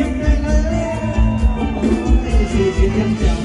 ยงได้แล้วไม่เสียเสียงจ